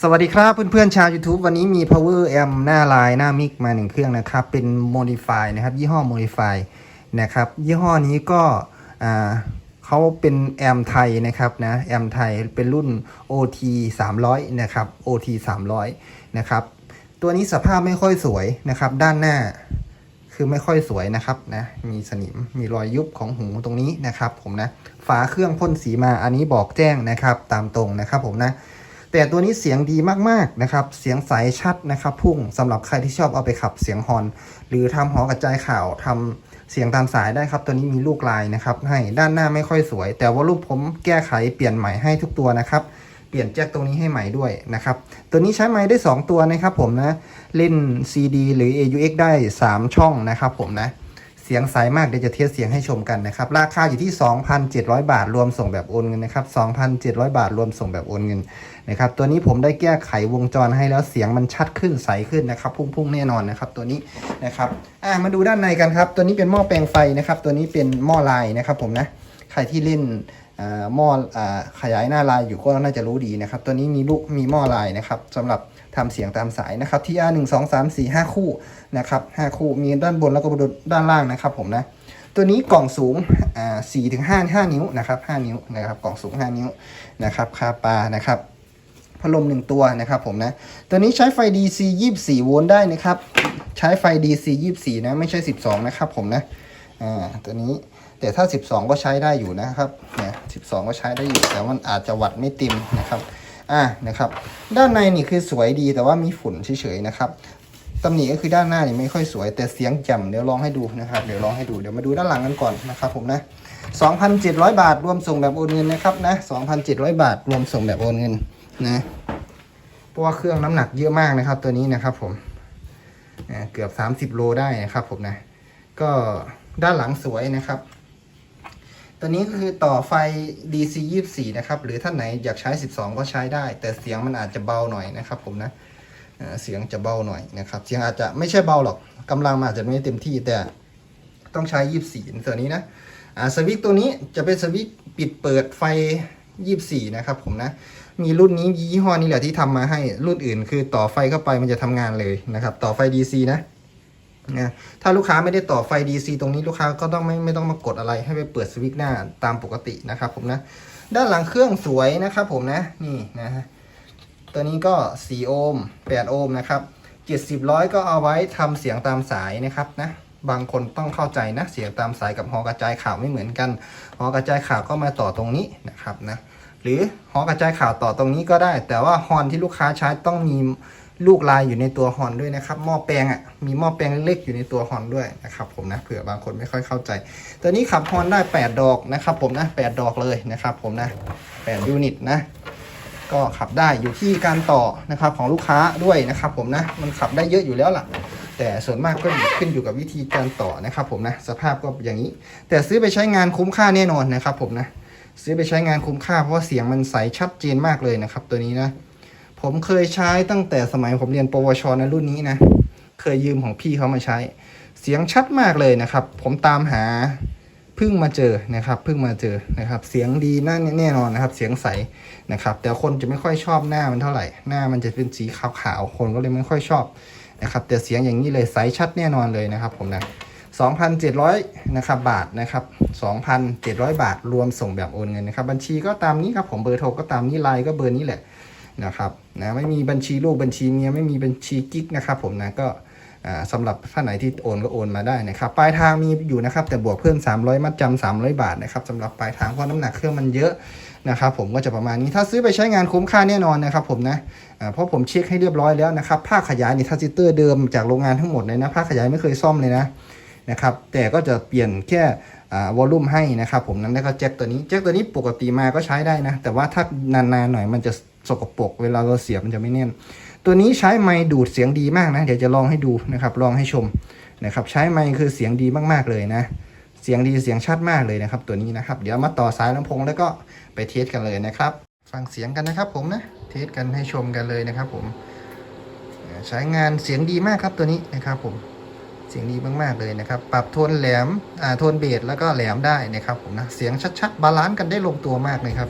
สวัสดีครับเพื่อนๆชาว YouTube วันนี้มี Power Amp หน้าลายหน้ามิกมาหนึ่งเครื่องนะครับ เป็น Modify นะครับ ยี่ห้อ Modify นะครับ ยี่ห้อนี้ก็อ่าเขาเป็นแอมไทยนะครับนะแอมไทยเป็นรุ่น OT 300 นะครับ OT 300 นะครับ ตัวนี้สภาพไม่ค่อยสวยนะครับ ด้านหน้าคือไม่ค่อยสวยนะครับนะมีสนิมมีรอยยุบของหูตรงนี้นะครับ ผมนะฝาเครื่องพ่นสีมาอันนี้บอกแจ้งนะครับ ตามตรงนะครับ ผมนะ แต่ตัวนี้เสียงดีมากๆนะครับ เสียงใสชัดนะครับพุ่งสำหรับใครที่ชอบเอาไปขับเสียงฮอน หรือทำหอกระจายข่าวทำเสียงตามสายได้ครับ ตัวนี้มีลูกลายนะครับให้ด้านหน้าไม่ค่อยสวย แต่ว่ารูปผมแก้ไขเปลี่ยนใหม่ให้ทุกตัวนะครับเปลี่ยนแจ็คตรงนี้ให้ใหม่ด้วยนะครับ ตัวนี้ใช้ไม้ได้ 2 ตัวนะครับผมนะ เล่น CD หรือ AUX ได้ 3 ช่องนะครับผมนะ เสียงใสมากเดี๋ยวจะเทสเสียงให้ชมกันนะครับ ราคาอยู่ที่ 2,700 บาทรวมส่งแบบโอนเงินนะครับ 2,700 บาทรวมส่งแบบโอนเงินนะครับ ตัวนี้ผมได้แก้ไขวงจรให้แล้วเสียงมันชัดขึ้นใสขึ้นนะครับ พุ่งๆแน่นอนนะครับ ตัวนี้นะครับอ่ามาดูด้านในกันครับ ตัวนี้เป็นหม้อแปลงไฟนะครับ ตัวนี้เป็นหม้อลายนะครับ ผมนะใครที่เล่น หม้อขยายหน้าลายอยู่ก็น่าจะรู้ดีนะครับ ตัวนี้มีลูกมีหม้อลายนะครับสำหรับทำเสียงตามสายนะครับ TR 1 2 3 4 5 คู่นะครับ5คู่มีด้านบนแล้วก็ด้านล่างนะครับผมนะ ตัวนี้กล่องสูงอ่า4ถึง5 5นิ้วนะครับ5นิ้วนะครับกล่องสูง5นิ้วนะครับคาปานะครับพัดลมหนึ่งตัวนะครับผมนะ ตัวนี้ใช้ไฟ DC 24 โวลต์ได้นะครับ ใช้ไฟ DC 24 นะ ไม่ใช่ 12 นะครับผมนะ อ่า ตัวนี้ แต่ถ้า 12 ก็ใช้ได้อยู่นะครับเนี่ย12 ก็ใช้ได้อยู่ แต่มันอาจจะวัดไม่เต็มนะครับอ่านะครับ ด้านในนี่คือสวยดีแต่ว่ามีฝุ่นเฉยๆนะครับตำหนิก็คือด้านหน้านี่ไม่ค่อยสวย แต่เสียงแจ่มเดี๋ยวลองให้ดูนะครับเดี๋ยวลองให้ดูเดี๋ยวมาดูด้านหลังกันก่อนนะครับผมนะ 2,700 บาทรวมส่งแบบโอนเงินนะครับนะ 2,700 บาทรวมส่งแบบโอนเงินนะเพราะว่าเครื่องน้ำหนักเยอะมากนะครับ ตัวนี้นะครับผมอ่าเกือบ 30 โลได้นะครับผมนะ ก็ด้านหลังสวยนะครับ ตัวนี้ก็คือต่อไฟ DC 24 นะครับ หรือท่านไหนอยากใช้ 12 ก็ใช้ได้ แต่เสียงมันอาจจะเบาหน่อยนะครับ ผมนะเสียงจะเบาหน่อยนะครับ เสียงอาจจะไม่ใช่เบาหรอกกำลังมันอาจจะไม่เต็มที่แต่ต้องใช้ 24 ตัวนี้นะอ่าสวิตช์ตัวนี้จะเป็นสวิตช์ปิดเปิดไฟ 24 นะครับ ผมนะ มีรุ่นนี้ยี่ห้อนี้แหละที่ทำมาให้รุ่นอื่น คือต่อไฟเข้าไปมันจะทำงานเลยนะครับ ต่อไฟ DC นะ นะถ้าลูกค้าไม่ได้ต่อไฟ DC ตรงนี้ลูกค้าก็ต้องไม่ไม่ต้องมากดอะไรให้ไปเปิดสวิตช์หน้าตามปกตินะครับผมนะ ด้านหลังเครื่องสวยนะครับผมนะนี่นะฮะตัวนี้ก็ 4 โอห์ม8 โอห์มนะครับ70ร้อยก็เอาไว้ทำเสียงตามสายนะครับนะบางคนต้องเข้าใจนะเสียงตามสายกับหอกระจายข่าวไม่เหมือนกันหอกระจายข่าวก็มาต่อตรงนี้นะครับนะหรือหอกระจายข่าวต่อตรงนี้ก็ได้ แต่ว่าฮอนที่ลูกค้าใช้ต้องมี ลูกลายอยู่ในตัวฮอนด้วยนะครับหม้อแปลงอะมีหม้อแปลงเล็กอยู่ในตัวฮอนด้วยนะครับผมนะเผื่อบางคนไม่ค่อยเข้าใจ ตัวนี้ขับฮอนได้ 8 ดอกนะครับผมนะ8ดอกเลยนะครับผมนะ8ยูนิตนะก็ขับได้อยู่ที่การต่อนะครับของลูกค้าด้วยนะครับผมนะมันขับได้เยอะอยู่แล้วล่ะ แต่ส่วนมากก็ขึ้นอยู่กับวิธีการต่อนะครับผมนะสภาพก็อย่างนี้ แต่ซื้อไปใช้งานคุ้มค่าแน่นอนนะครับผมนะซื้อไปใช้งานคุ้มค่าเพราะเสียงมันใสชัดเจนมากเลยนะครับตัวนี้นะ ผมเคยใช้ตั้งแต่สมัยผมเรียนปวชในรุ่นนี้นะ เคยยืมของพี่เขามาใช้ เสียงชัดมากเลยนะครับ ผมตามหาเพิ่งมาเจอนะครับเพิ่งมาเจอนะครับ เสียงดีน่าแน่นอนนะครับ เสียงใสนะครับ แต่คนจะไม่ค่อยชอบหน้ามันเท่าไหร่ หน้ามันจะเป็นสีขาวๆคนก็เลยไม่ค่อยชอบนะครับ แต่เสียงอย่างนี้เลยใสชัดแน่นอนเลยนะครับ ผมนะ2,700นะครับบาทนะครับ2,700 บาทรวมส่งแบบโอนเงินนะครับ บัญชีก็ตามนี้ครับผมเบอร์โทรก็ตามนี้ไลน์ก็เบอร์นี้แหละ นะครับนะไม่มีบัญชีลูกบัญชีเมียไม่มีบัญชีกิ๊กนะครับผมนะก็อ่าสำหรับท่านไหนที่โอนก็โอนมาได้นะครับปลายทางมีอยู่นะครับแต่บวกเพิ่ม 300 มัดจำ300 บาทนะครับสำหรับปลายทางเพราะน้ำหนักเครื่องมันเยอะนะครับผมก็จะประมาณนี้ถ้าซื้อไปใช้งานคุ้มค่าแน่นอนนะครับผมนะเพราะผมเช็คให้เรียบร้อยแล้วนะครับผ้าขยายนี่ทัสซิเตอร์เดิมจากโรงงานทั้งหมดเลยนะผ้าขยายไม่เคยซ่อมเลยนะนะครับแต่ก็จะเปลี่ยนแค่วอลลุ่มให้นะครับผมนั้นแล้วก็แจ็คตัวนี้แจ็คตัวนี้ปกติมาก็ใช้ได้นะแต่ว่าถ้านานๆหน่อยมันจะ สกปรกเวลาเราเสียบมันจะไม่แน่น ตัวนี้ใช้ไมค์ดูดเสียงดีมากนะ เดี๋ยวจะลองให้ดูนะครับ ลองให้ชมนะครับใช้ไมค์คือเสียงดีมากๆเลยนะ เสียงดีเสียงชัดมากเลยนะครับ ตัวนี้นะครับ เดี๋ยวมาต่อสายลำโพงแล้วก็ไปเทสกันเลยนะครับ ฟังเสียงกันนะครับ ผมนะเทสกันให้ชมกันเลยนะครับ ผมใช้งานเสียงดีมากครับตัวนี้นะครับ ผมเสียงดีมากๆเลยนะครับ ปรับโทนแหลมอ่าโทนเบสแล้วก็แหลมได้นะครับ ผมนะเสียงชัดๆบาลานซ์กันได้ลงตัวมากเลยครับ